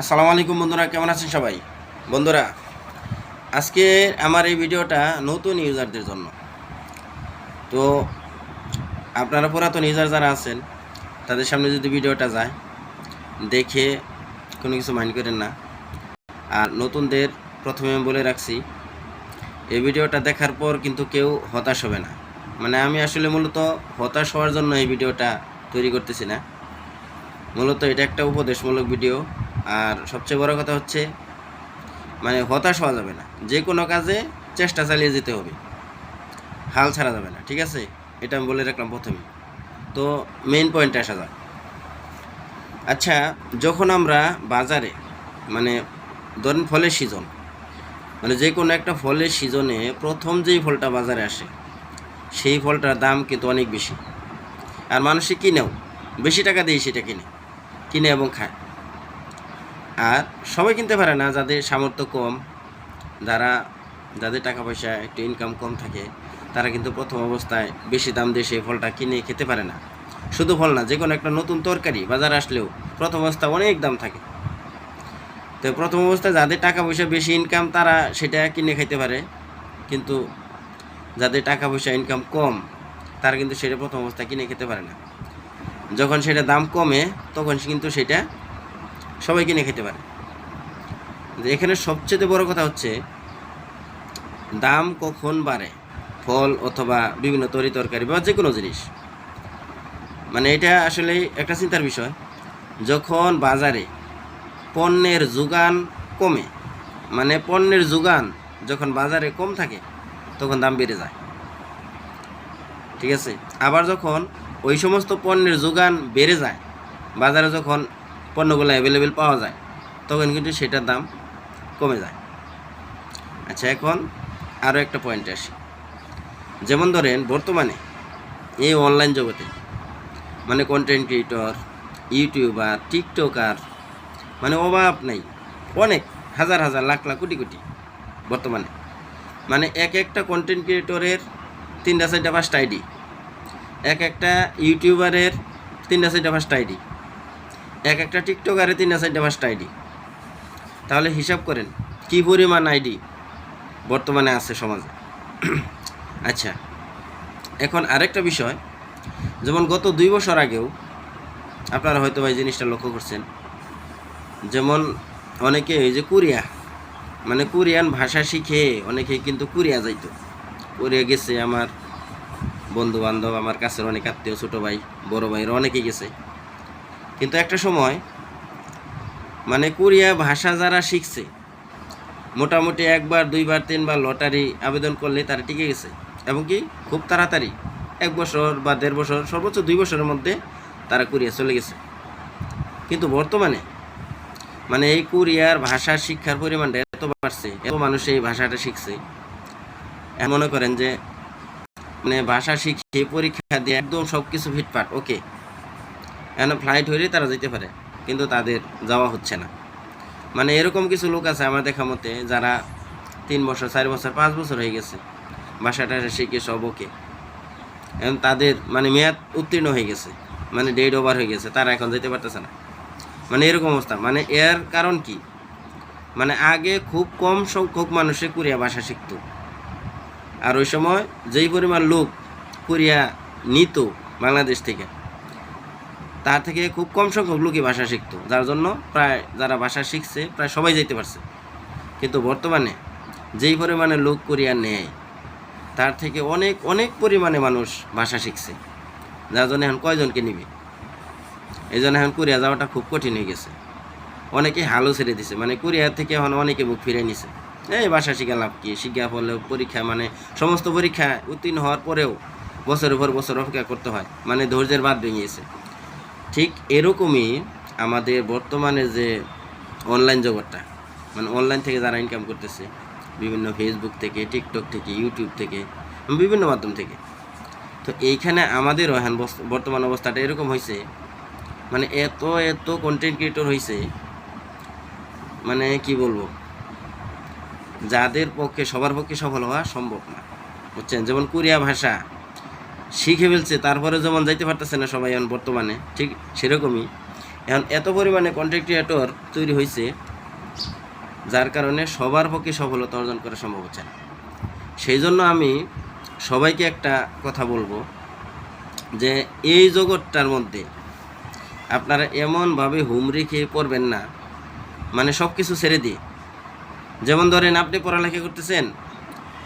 আসসালামু আলাইকুম বন্ধুরা, কেমন আছেন সবাই? বন্ধুরা আজকে আমার এই ভিডিওটা নতুন ইউজারদের জন্য। তো আপনারা পুরাতন ইউজার যারা আছেন, তাদের সামনে যদি ভিডিওটা যায়, দেখে কোনো কিছু মাইন্ড করেন না। আর নতুনদের প্রথমে আমি বলে রাখছি, এই ভিডিওটা দেখার পর কিন্তু কেউ হতাশ হবে না। মানে আমি আসলে মূলত হতাশ হওয়ার জন্য এই ভিডিওটা তৈরি করতেছি না। মূলত এটা একটা উপদেশমূলক ভিডিও। আর সবচেয়ে বড় কথা হচ্ছে মানে হতাশ হওয়া যাবে না। যে কোনো কাজে চেষ্টা চালিয়ে যেতে হবে। হাল ছাড়া যাবে না, ঠিক আছে? এটা আমি বলে রাখলাম প্রথমে। তো মেইন পয়েন্টে আসা যাক। আচ্ছা যখন আমরা বাজারে মানে ধরেন ফলের সিজন মানে যে কোনো একটা ফলের সিজনে প্রথম যেই ফলটা বাজারে আসে, সেই ফলটার দাম কিন্তু অনেক বেশি। আর মানুষে কিনেও, বেশি টাকা দিয়ে সেটা কিনে কিনে এবং খায়। আর সবাই কিনতে পারে না, যাদের সামর্থ্য কম, যারা, যাদের টাকা পয়সা একটু ইনকাম কম থাকে, তারা কিন্তু প্রথম অবস্থায় বেশি দাম দিয়ে সেই ফলটা কিনে খেতে পারে না। শুধু ফল না যে কোনো একটা নতুন তরকারি বাজার আসলেও প্রথম অবস্থায় অনেক দাম থাকে। তো প্রথম অবস্থায় যাদের টাকা পয়সা বেশি ইনকাম তারা সেটা কিনে খাইতে পারে। কিন্তু যাদের টাকা পয়সা ইনকাম কম, তারা কিন্তু সেটা প্রথম অবস্থায় কিনে খেতে পারে না। যখন সেটা দাম কমে, তখন কিন্তু সেটা সবাই কিনে খেতে পারে। এখানে সবচেয়ে বড় কথা হচ্ছে, দাম কখন বাড়ে? ফল অথবা বিভিন্ন তরি তরকারি বা যে কোনো জিনিস। মানে এটা আসলে একটা চিন্তার বিষয়। যখন বাজারে পণ্যের যোগান কমে মানে পণ্যের যোগান যখন বাজারে কম থাকে, তখন দাম বেড়ে যায়। ঠিক আছে? আবার যখন ওই সমস্ত পণ্যের যোগান বেড়ে যায়, বাজারে যখন পণ্যগুলো অ্যাভেলেবেল পাওয়া যায়, তখন কিন্তু সেটার দাম কমে যায়। আচ্ছা এখন আরও একটা পয়েন্ট আসি। যেমন ধরেন, বর্তমানে এই অনলাইন জগতে মানে কন্টেন্ট ক্রিয়েটর ইউটিউবার টিকটকার মানে অভাব নেই, অনেক, হাজার হাজার, লাখ লাখ, কোটি কোটি বর্তমানে। মানে এক একটা কন্টেন্ট ক্রিয়েটরের তিনটা, চারটা, পাঁচটা আইডি এক একটা ইউটিউবারের তিনটা, চারটা, পাঁচটা আইডি এক একটা টিকটকারে তিন চারটা পাঁচটা আইডি। তাহলে হিসাব করেন, কি পরিমাণ আইডি বর্তমানে আছে সমাজে? আচ্ছা এখন আরেকটা বিষয়, যেমন গত দুই বছর আগেও আপনারা হয়তো এই জিনিসটা লক্ষ্য করছেন, যেমন অনেকে এই যে কোরিয়া মানে কোরিয়ান ভাষা শিখে অনেকে কিন্তু কোরিয়া যাইতো। কোরিয়া গেছে আমার বন্ধু বান্ধব আমার কাছের অনেক আত্মীয়, ছোটো ভাই, বড় ভাইয়ের অনেকে গেছে। কিন্তু একটা সময় মানে কোরিয়া ভাষা যারা শিখছে, মোটামুটি একবার, দুইবার, তিনবার লটারি আবেদন করলে তারা টিকে গেছে। এবং কি, খুব তাড়াতাড়ি, এক বছর বা দেড় বছর, সর্বোচ্চ দুই বছরের মধ্যে তারা কোরিয়া চলে গেছে। কিন্তু বর্তমানে মানে এই কোরিয়ার ভাষা শিক্ষার পরিমাণটা এত বাড়ছে, এত মানুষ এই ভাষাটা শিখছে মনে করেন যে মানে ভাষা শিখে পরীক্ষা দিয়ে একদম সব কিছু ফিটফাট ওকে। এখন ফ্লাইট হইলে তারা যেতে পারে, কিন্তু তাদের যাওয়া হচ্ছে না। মানে এরকম কিছু লোক আছে আমার দেখা মতে, যারা তিন বছর, চার বছর, পাঁচ বছর হয়ে গেছে। ভাষাটা শিখে সব ওকে এখন তাদের মানে মেয়াদ উত্তীর্ণ হয়ে গেছে মানে ডেট ওভার হয়ে গেছে, তারা এখন যেতে পারতেছে না। মানে এরকম অবস্থা মানে এর কারণ কি? মানে আগে খুব কম সংখ্যক মানুষে কোরিয়া ভাষা শিখতো। আর ওই সময় যেই পরিমাণ লোক কোরিয়া নিত বাংলাদেশ থেকে তার থেকে খুব কম সংখ্যক লোকই ভাষা শিখতো, যার জন্য প্রায় যারা ভাষা শিখছে, প্রায় সবাই যেতে পারছে। কিন্তু বর্তমানে যেই পরিমাণে লোক কোরিয়া নেয়, তার থেকে অনেক অনেক পরিমাণে মানুষ ভাষা শিখছে। যার জন্য এখন কয়জনকে নিবে? এই জন্য এখন কোরিয়া যাওয়াটা খুব কঠিন হয়ে গেছে। অনেকে হালও ছেড়ে দিছে মানে কোরিয়া থেকে এখন অনেকে মুখ ফিরে নিছে। এই ভাষা শিখা লাভ কি? শিখা পড়লে পরীক্ষা মানে সমস্ত পরীক্ষা উত্তীর্ণ হওয়ার পরেও বছরের পর বছর অপেক্ষা করতে হয় মানে ধৈর্যের বাদ ভেঙে গেছে। ঠিক এরকমই আমাদের বর্তমানে যে অনলাইন জগৎটা মানে অনলাইন থেকে যারা ইনকাম করতেছে, বিভিন্ন ফেসবুক থেকে টিকটক থেকে ইউটিউব থেকে, বিভিন্ন মাধ্যম থেকে। তো এইখানে আমাদেরও এখন বর্তমান অবস্থাটা এরকম হয়েছে মানে এত এত কন্টেন্ট ক্রিয়েটর হয়েছে মানে কি বলব? যাদের পক্ষে, সবার পক্ষে সফল হওয়া সম্ভব না, বুঝছেন? যেমন কোরিয়া ভাষা শিখে ফেলছে, তারপরে যেমন যাইতে পারতেছে না সবাই এখন বর্তমানে, ঠিক সেরকমই। এখন এত পরিমাণে কন্টেন্ট তৈরি হয়েছে যার কারণে সবার পক্ষে সফলতা অর্জন করা সম্ভব হচ্ছে না। সেই জন্য আমি সবাইকে একটা কথা বলব, যে এই জগৎটার মধ্যে আপনারা এমনভাবে হুমড়ি খেয়ে পড়বেন না মানে সব কিছু ছেড়ে দিয়ে। যেমন ধরেন আপনি পড়ালেখা করতেছেন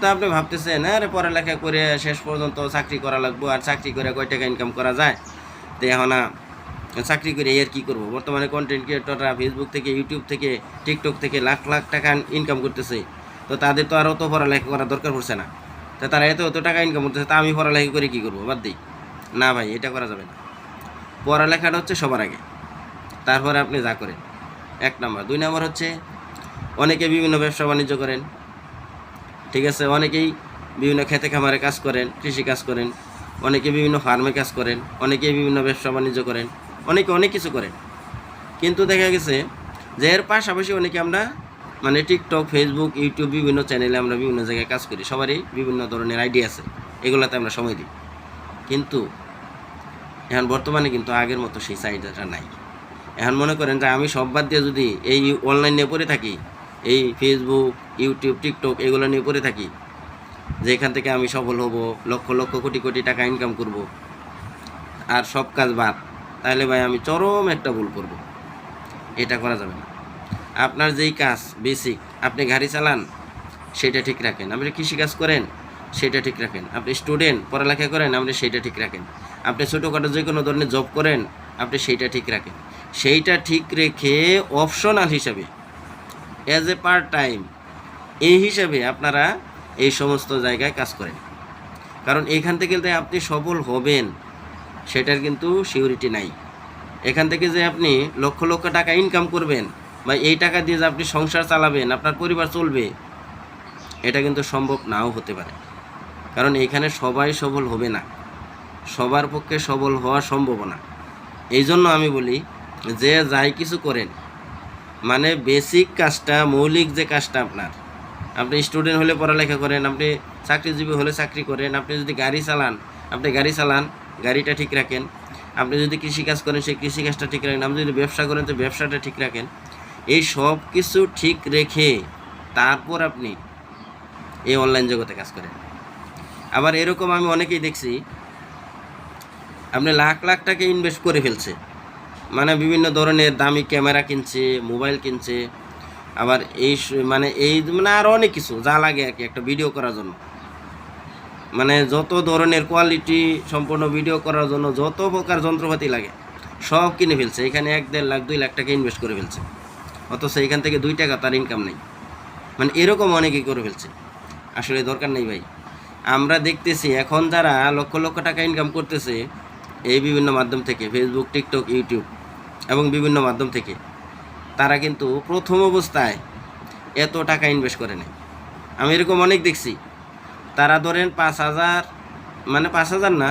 তো আপনি ভাবতেছেন হ্যাঁ আরে, পড়ালেখা করে শেষ পর্যন্ত চাকরি করা লাগবো, আর চাকরি করে কয় টাকা ইনকাম করা যায়? তো এখন চাকরি করে এর কি করব? বর্তমানে কন্টেন্ট ক্রিয়েটররা ফেসবুক থেকে ইউটিউব থেকে টিকটক থেকে লাখ লাখ টাকা ইনকাম করতেছে। তো তাদের তো আর অত পড়ালেখা করার দরকার পড়ছে না। তো তারা এত এত টাকা ইনকাম করতেছে, তা আমি পড়ালেখা করে কি করব? বাদ দিই। না ভাই, এটা করা যাবে না। পড়ালেখাটা হচ্ছে সবার আগে। তারপরে আপনি যা করেন। এক নম্বর। দুই নম্বর হচ্ছে, অনেকে বিভিন্ন ব্যবসা বাণিজ্য করেন। ঠিক আছে, অনেকেই বিভিন্ন খেতে খামারে কাজ করেন, কৃষি কাজ করেন, অনেকে বিভিন্ন ফার্মে কাজ করেন অনেকে বিভিন্ন ব্যবসা বাণিজ্য করেন, অনেকে অনেক কিছু করেন। কিন্তু দেখা গেছে যে এর পাশাপাশি অনেকে আমরা মানে টিকটক ফেসবুক ইউটিউব বিভিন্ন চ্যানেলে আমরা বিভিন্ন জায়গায় কাজ করি, সবারই বিভিন্ন ধরনের আইডিয়া আছে, এগুলোতে আমরা সময় দিই। কিন্তু এখন বর্তমানে কিন্তু আগের মতো সেই চাহিদাটা নাই। এখন মনে করেন যে আমি সব বাদ দিয়ে যদি এই অনলাইনে পড়ে থাকি এই ফেসবুক ইউটিউব টিকটক এগুলো নিয়ে পড়ে থাকি। যে এখান থেকে আমি সফল হব, লক্ষ লক্ষ কোটি কোটি টাকা ইনকাম করব। আর সব কাজ বাদ, তাহলে ভাই আমি চরম একটা ভুল করব। এটা করা যাবে না। আপনার যেই কাজ বেসিক আপনি গাড়ি চালান, সেটা ঠিক রাখেন। আপনি কৃষিকাজ করেন, সেটা ঠিক রাখেন। আপনি স্টুডেন্ট পড়ালেখা করেন, আপনি সেইটা ঠিক রাখেন। আপনি ছোটোখাটো যে কোনো ধরনের জব করেন, আপনি সেইটা ঠিক রাখেন। সেইটা ঠিক রেখে অপশনাল হিসাবে অ্যাজ এ পার্ট টাইম এই হিসাবে আপনারা এই সমস্ত জায়গায় কাজ করেন। কারণ এইখান থেকে যে আপনি সফল হবেন, সেটার কিন্তু সিউরিটি নাই। এখান থেকে যে আপনি লক্ষ লক্ষ টাকা ইনকাম করবেন বা এই টাকা দিয়ে যে আপনি সংসার চালাবেন, আপনার পরিবার চলবে, এটা কিন্তু সম্ভব নাও হতে পারে। কারণ এখানে সবাই সফল হবে না। সবার পক্ষে সফল হওয়া সম্ভব না। এই জন্য আমি বলি, যে যাই কিছু করেন মানে বেসিক কাজটা, মৌলিক যে কাজটা আপনার। আপনি স্টুডেন্ট হলে পড়ালেখা করেন, আপনি চাকরিজীবী হলে চাকরি করেন, আপনি যদি গাড়ি চালান, আপনি গাড়ি চালান, গাড়িটা ঠিক রাখেন। আপনি যদি কৃষিকাজ করেন, সেই কৃষিকাজটা ঠিক রাখেন। আপনি যদি ব্যবসা করেন, তো ব্যবসাটা ঠিক রাখেন। এই সব কিছু ঠিক রেখে তারপর আপনি এই অনলাইন জগতে কাজ করেন। আবার এরকম আমি অনেকেই দেখছি, আপনি লাখ লাখ টাকা ইনভেস্ট করে ফেলছে। মানে বিভিন্ন ধরনের দামি ক্যামেরা কিনছে, মোবাইল কিনছে, আবার এই মানে এই মানে আরও অনেক কিছু যা লাগে আর কি একটা ভিডিও করার জন্য। মানে যত ধরনের কোয়ালিটি সম্পূর্ণ ভিডিও করার জন্য যত প্রকার যন্ত্রপাতি লাগে, সব কিনে ফেলছে। এখানে এক দেড় লাখ, দুই লাখ টাকা ইনভেস্ট করে ফেলছে। অথচ এখান থেকে দুই টাকা তার ইনকাম নেই। মানে এরকম অনেকেই করে ফেলছে। আসলে দরকার নেই ভাই। আমরা দেখতেছি এখন যারা লক্ষ লক্ষ টাকা ইনকাম করতেছে, এই বিভিন্ন মাধ্যম থেকে ফেসবুক টিকটক ইউটিউব এবং বিভিন্ন মাধ্যম থেকে। তারা কিন্তু প্রথম অবস্থায় এত টাকা ইনভেস্ট করে নেয়। আমি এরকম অনেক দেখছি। তারা ধরেন পাঁচ হাজার মানে পাঁচ হাজার না,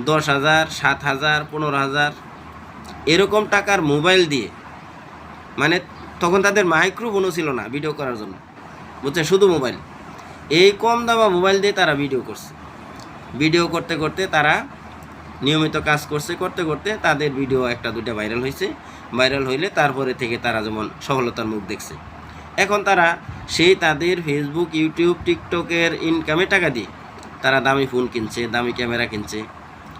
দশ হাজার, সাত হাজার, পনেরো হাজার এরকম টাকার মোবাইল দিয়ে মানে তখন তাদের মাইক্রোফোনও ছিল না ভিডিও করার জন্য। বুঝছেন শুধু মোবাইল। এই কম দামা মোবাইল দিয়ে তারা ভিডিও করছে। ভিডিও করতে করতে তারা নিয়মিত কাজ করছে, করতে করতে তাদের ভিডিও একটা দুটা ভাইরাল হয়েছে ভাইরাল হইলে তারপরে থেকে তারা যেমন সফলতার মুখ দেখছে। এখন তারা সেই তাদের ফেসবুক ইউটিউব টিকটকের ইনকামে টাকা দিয়ে তারা দামি ফোন কিনছে, দামি ক্যামেরা কিনছে।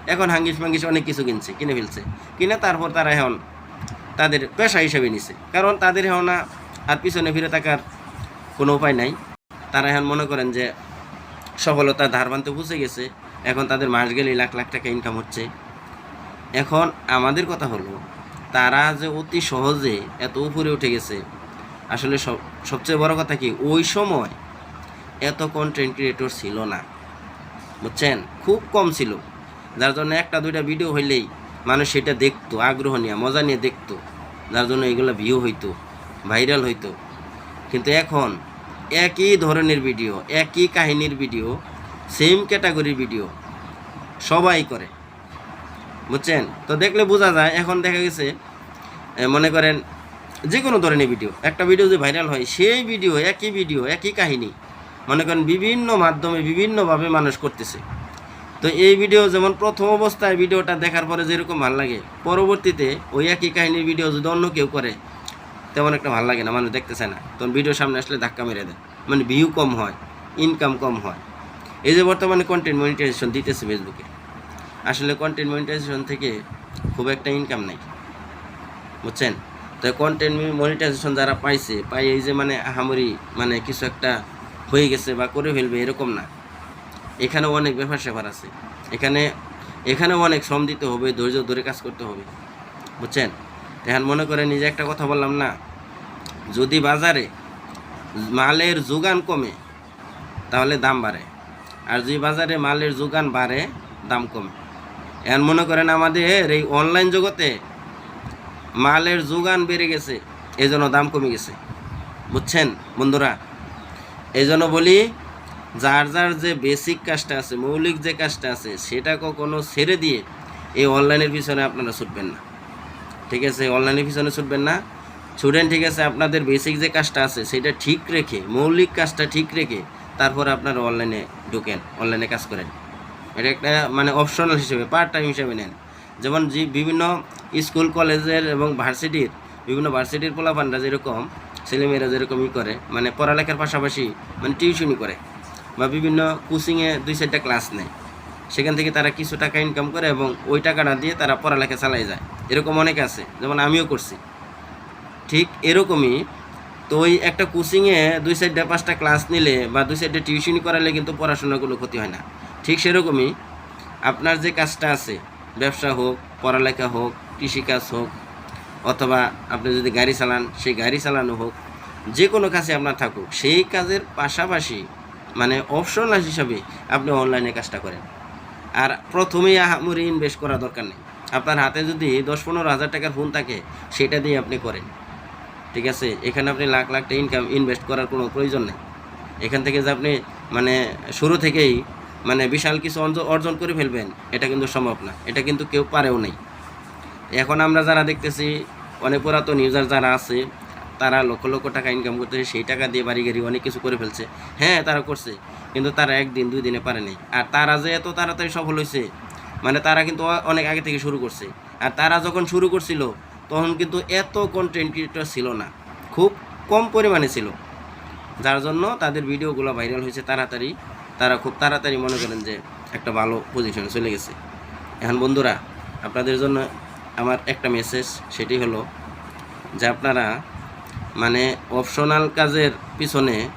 এখন হাঙ্গিস ফাঙ্গিস অনেক কিছু কিনছে, কিনে ফেলছে। কিনে তারপর তারা এখন তাদের পেশা হিসেবে নিছে। কারণ তাদের এখন আর- পিছনে ফিরে থাকার কোনো উপায় নাই। তারা এখন মনে করেন যে সফলতা ধার বানতে বুঝে গেছে। এখন তাদের মাস গেলেই লাখ লাখ টাকা ইনকাম হচ্ছে। এখন আমাদের কথা হলো, তারা যে অতি সহজে এত উপরে উঠে গেছে, আসলে সব, সবচেয়ে বড় কথা কি, ওই সময় এত কন্টেন্ট ক্রিয়েটর ছিল না। বুঝছেন? খুব কম ছিল। যার জন্য একটা দুইটা ভিডিও হইলেই মানুষ সেটা দেখতো, আগ্রহ নিয়ে, মজা নিয়ে দেখতো। যার জন্য এগুলো ভিউ হইতো ভাইরাল হইতো। কিন্তু এখন একই ধরনের ভিডিও একই কাহিনীর ভিডিও সেম ক্যাটাগরির ভিডিও সবাই করে। বুঝছেন? তো দেখলে বোঝা যায়, এখন দেখা গেছে মনে করেন যে কোনো ধরনের ভিডিও একটা ভিডিও যে ভাইরাল হয়, সেই ভিডিও একই ভিডিও একই কাহিনী, মনে করেন বিভিন্ন মাধ্যমে, বিভিন্নভাবে মানুষ করতেছে। তো এই ভিডিও যেমন প্রথম অবস্থায় ভিডিওটা দেখার পরে যেরকম ভালো লাগে, পরবর্তীতে ওই একই কাহিনীর ভিডিও যদি অন্য কেউ করে, তেমন একটা ভালো লাগে না, মানুষ দেখতে চায় না। তখন ভিডিও সামনে আসলে ধাক্কা মেরে দেয়। মানে ভিউ কম হয় ইনকাম কম হয়। এই যে বর্তমানে কন্টেন্ট মনিটাইজেশন দিতেছে ফেসবুকে আসলে কন্টেন্ট মনিটাইজেশন থেকে খুব একটা ইনকাম নাই, বুঝছেন? তো কন্টেন্ট মনিটাইজেশন যারা পাইছে, পাই এই যে মানে আহামরি মানে কিছু একটা হয়ে গেছে বা করে ফেলবে এরকম না। এখানেও অনেক ব্যাপার স্যাপার আছে। এখানে, এখানেও অনেক শ্রম দিতে হবে, ধৈর্য ধরে কাজ করতে হবে, বুঝছেন? এখন মনে করে নিজে একটা কথা বললাম না, যদি বাজারে মালের যোগান কমে, তাহলে দাম বাড়ে। আর যদি বাজারে মালের যোগান বাড়ে, দাম কমে। এখন মনে করেন আমাদের এই অনলাইন জগতে মালের যোগান বেড়ে গেছে এই জন্য দাম কমে গেছে। বুঝছেন বন্ধুরা? এই জন্য বলি, যার যার যে বেসিক কাজটা আছে, মৌলিক যে কাজটা আছে, সেটা কখনো ছেড়ে দিয়ে এই অনলাইনের পিছনে আপনারা ছুটবেন না। ঠিক আছে? অনলাইনের পিছনে ছুটবেন না। ছুটেন, ঠিক আছে, আপনাদের বেসিক যে কাজটা আছে, সেটা ঠিক রেখে, মৌলিক কাজটা ঠিক রেখে তারপর আপনারা অনলাইনে ঢুকেন অনলাইনে কাজ করেন। এটা একটা মানে অপশনাল হিসেবে পার্ট টাইম হিসেবে নেন। যেমন যে বিভিন্ন স্কুল কলেজের এবং ভার্সিটির বিভিন্ন ভার্সিটির পোলাপানরা যেরকম, ছেলেমেয়েরা যেরকম ই করে মানে পড়ালেখার পাশাপাশি মানে টিউশনই করে, বা বিভিন্ন কোচিংয়ে দুই চারটা ক্লাস নেয়। সেখান থেকে তারা কিছু টাকা ইনকাম করে এবং ওই টাকাটা দিয়ে তারা পড়ালেখা চালাই যায়। এরকম অনেক আছে, যেমন আমিও করছি। ঠিক এরকমই তো ওই একটা কোচিংয়ে দুই সাইডে পাঁচটা ক্লাস নিলে বা দুই সাইডে টিউশনি করালে কিন্তু পড়াশোনার কোনো ক্ষতি হয় না। ঠিক সেরকমই আপনার যে কাজটা আছে, ব্যবসা হোক, পড়ালেখা হোক, কৃষিকাজ হোক, অথবা আপনি যদি গাড়ি চালান, সেই গাড়ি চালানো হোক যে কোনো কাজে আপনার থাকুক, সেই কাজের পাশাপাশি মানে অপশনাল হিসাবে আপনি অনলাইনে কাজটা করেন। আর প্রথমেই আহামরি ইনভেস্ট করা দরকার নেই। আপনার হাতে যদি দশ পনেরো হাজার টাকার ফোন থাকে, সেটা দিয়ে আপনি করেন। ঠিক আছে? এখানে আপনি লাখ লাখ টাকা ইনকাম ইনভেস্ট করার কোনো প্রয়োজন নেই। এখান থেকে যে আপনি মানে শুরু থেকেই মানে বিশাল কিছু অর্জ- অর্জন করে ফেলবেন, এটা কিন্তু সম্ভব না। এটা কিন্তু কেউ পারেও নেই। এখন আমরা যারা দেখতেছি, অনেক পুরাতন ইউজার যারা আছে, তারা লক্ষ লক্ষ টাকা ইনকাম করতেছে, সেই টাকা দিয়ে বাড়ি গাড়ি অনেক কিছু করে ফেলছে। হ্যাঁ তারা করছে, কিন্তু তারা একদিন, দুই দিনে পারে নাই। আর তারা যে এত তাড়াতাড়ি সফল হয়েছে মানে তারা কিন্তু অনেক আগে থেকে শুরু করছে। আর তারা যখন শুরু করছিল তখন কিন্তু এত কন্টেন্ট ক্রিয়েটর ছিল না। খুব কম পরিমাণে ছিল। যার জন্য তাদের ভিডিওগুলো ভাইরাল হয়েছে তাড়াতাড়ি। তারা খুব তাড়াতাড়ি মনে করেন যে একটা ভালো পজিশনে চলে গেছে। এখন বন্ধুরা, আপনাদের জন্য আমার একটা মেসেজ সেটি হলো যে আপনারা মানে অপশনাল কাজের পিছনে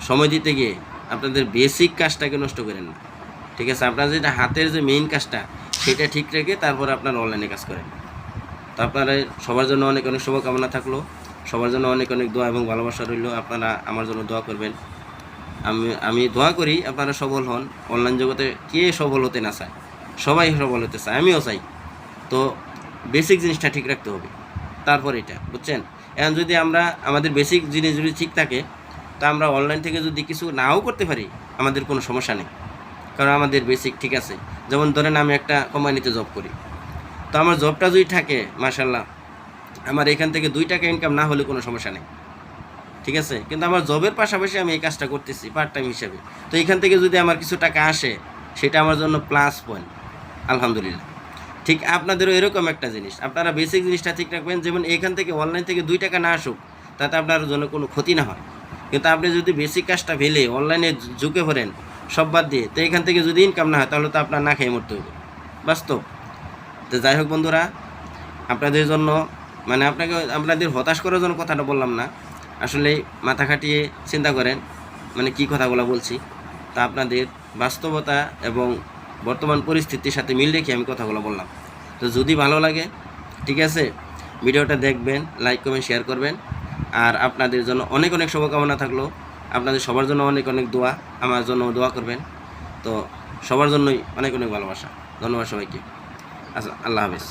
সময় দিতে গিয়ে আপনাদের বেসিক কাজটাকে নষ্ট করেন না। ঠিক আছে? আপনার যেটা হাতের যে মেইন কাজটা, সেটা ঠিক রেখে তারপর আপনার অনলাইনে কাজ করেন। আপনারা সবার জন্য অনেক অনেক শুভকামনা থাকল। সবার জন্য অনেক অনেক দোয়া এবং ভালোবাসা রইল। আপনারা আমার জন্য দোয়া করবেন। আমি আমি দোয়া করি আপনারা সবল হন। অনলাইন জগতে কে সবল হতে না চায়? সবাই সবল হতে চায়, আমিও চাই। তো বেসিক জিনিসটা ঠিক রাখতে হবে। তারপর এটা, বুঝছেন? এখন যদি আমরা, আমাদের বেসিক জিনিস যদি ঠিক থাকে, তা আমরা অনলাইন থেকে যদি কিছু নাও করতে পারি, আমাদের কোনো সমস্যা নেই। কারণ আমাদের বেসিক ঠিক আছে। যেমন ধরেন আমি একটা কোম্পানিতে জব করি। তো আমার জবটা যদি থাকে মাশাল্লাহ আমার এখান থেকে দুই টাকা ইনকাম না হলে কোনো সমস্যা নেই। ঠিক আছে? কিন্তু আমার জবের পাশাপাশি আমি এই কাজটা করতেছি পার্ট টাইম হিসেবে। তো এখান থেকে যদি আমার কিছু টাকা আসে, সেটা আমার জন্য প্লাস পয়েন্ট আলহামদুলিল্লাহ। ঠিক আপনাদেরও এরকম একটা জিনিস। আপনারা বেসিক জিনিসটা ঠিক রাখবেন, যেমন এখান থেকে অনলাইন থেকে দুই টাকা না আসুক, তাতে আপনার জন্য কোনো ক্ষতি না হয়। কিন্তু আপনি যদি বেসিক কাজটা ফেলে অনলাইনে ঝুঁকে ভরেন সব বাদ দিয়ে, তো এখান থেকে যদি ইনকাম না হয়, তাহলে তো আপনার না খেয়ে মরতে হবে বাস্তব। তো যাই হোক বন্ধুরা, আপনাদের জন্য মানে আপনাকে, আপনাদের হতাশ করার জন্য কথাটা বললাম না। আসলে মাথা খাটিয়ে চিন্তা করেন মানে কি কথাগুলো বলছি। তা আপনাদের বাস্তবতা এবং বর্তমান পরিস্থিতির সাথে মিল রেখে আমি কথাগুলো বললাম। তো যদি ভালো লাগে, ঠিক আছে, ভিডিওটা দেখবেন লাইক কমেন্ট শেয়ার করবেন। আর আপনাদের জন্য অনেক অনেক শুভকামনা থাকল। আপনাদের সবার জন্য অনেক অনেক দোয়া, আমার জন্য দোয়া করবেন। তো সবার জন্যই অনেক অনেক ভালোবাসা। ধন্যবাদ সবাইকে। আচ্ছা আল্লাহ হাফেজ।